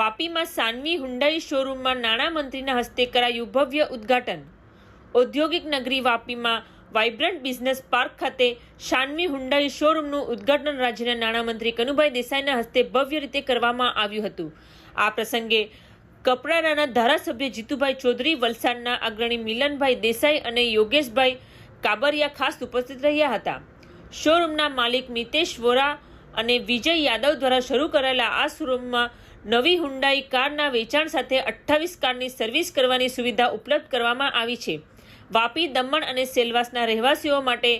વાપીમાં Sanvi Hyundai શોરૂમમાં નાણામંત્રીના હસ્તે કરાયું ભવ્ય ઉદ્ઘાટન. ઔદ્યોગિક નગરી વાપીમાં વાઇબ્રન્ટ બિઝનેસ પાર્ક ખાતે શાનવી હુંડાઈ શોરૂમનું ઉદ્ઘાટન રાજ્યના નાણામંત્રી કનુભાઈ દેસાઈના હસ્તે ભવ્ય રીતે કરવામાં આવ્યું હતું. આ પ્રસંગે કપરાડાના ધારાસભ્ય જીતુભાઈ ચૌધરી, વલસાડના અગ્રણી મિલનભાઈ દેસાઈ અને યોગેશભાઈ કાબરિયા ખાસ ઉપસ્થિત રહ્યા હતા. શોરૂમના માલિક મિતેશ વોરા અને વિજય યાદવ દ્વારા શરૂ કરાયેલા આ શોરૂમમાં નવી હુંડાઈ કારના વેચાણ સાથે અઠ્ઠાવીસ કારની સર્વિસ કરવાની સુવિધા ઉપલબ્ધ કરવામાં આવી છે. વાપી, દમણ અને સેલવાસના રહેવાસીઓ માટે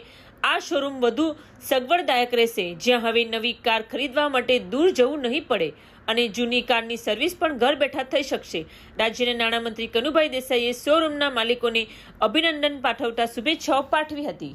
આ શોરૂમ વધુ સગવડદાયક રહેશે. જ્યાં હવે નવી કાર ખરીદવા માટે દૂર જવું નહીં પડે અને જૂની કારની સર્વિસ પણ ઘર બેઠા થઈ શકશે. રાજ્યના નાણામંત્રી કનુભાઈ દેસાઈએ શોરૂમના માલિકોને અભિનંદન પાઠવતા શુભેચ્છાઓ પાઠવી હતી.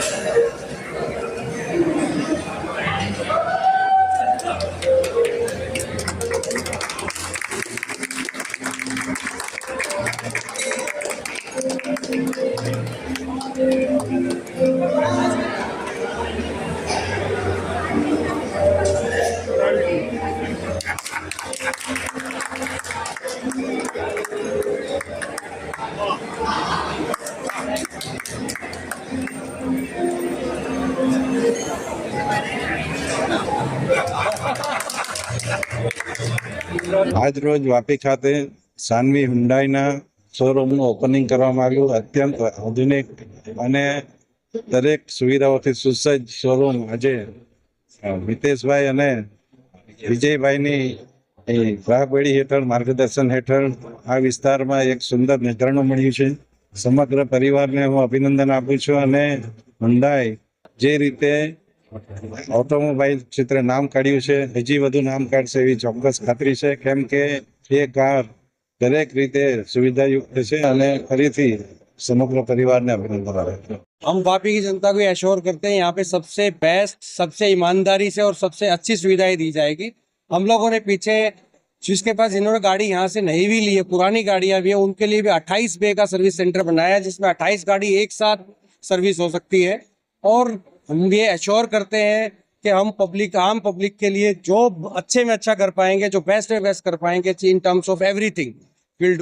આજ રોજ વાપી ખાતે સાનવી હુંડાઈના શોરૂમનું ઓપનિંગ કરવામાં આવ્યું. અત્યંત આધુનિક અને દરેક સુવિધાઓથી સુસજ્જ શોરૂમ આજે મિતેશભાઈ અને વિજયભાઈની એ હેઠળ, માર્ગદર્શન હેઠળ આ વિસ્તારમાં એક સુંદર નજરાણું મળ્યું છે. સમગ્ર પરિવારને હું અભિનંદન આપું છું અને હુંડાઈ જે રીતે ઓટોમોબાઈલ ક્ષેત્રે નામ કાઢ્યું છે, હજી વધુ નામ કાઢશે એવી ચોક્કસ ખાતરી છે. કેમ કે એ કાર દરેક રીતે સુવિધાયુક્ત છે અને ફરીથી સમગ્ર પરિવારને અભિનંદન આપે છે हम वापी की जनता को एश्योर करते हैं यहाँ पे सबसे बेस्ट सबसे ईमानदारी से और सबसे अच्छी सुविधाएं दी जाएगी हम लोगों ने पीछे जिसके पास इन्होंने गाड़ी यहाँ से नहीं भी ली है पुरानी गाड़ियां भी है उनके लिए भी 28 बे का सर्विस सेंटर बनाया है जिसमें 28 गाड़ी एक साथ सर्विस हो सकती है और हम ये एश्योर करते हैं कि हम पब्लिक आम पब्लिक के लिए जो अच्छे में अच्छा कर पाएंगे जो बेस्ट में बेस्ट कर पाएंगे इन टर्म्स ऑफ एवरीथिंग கீழ்டு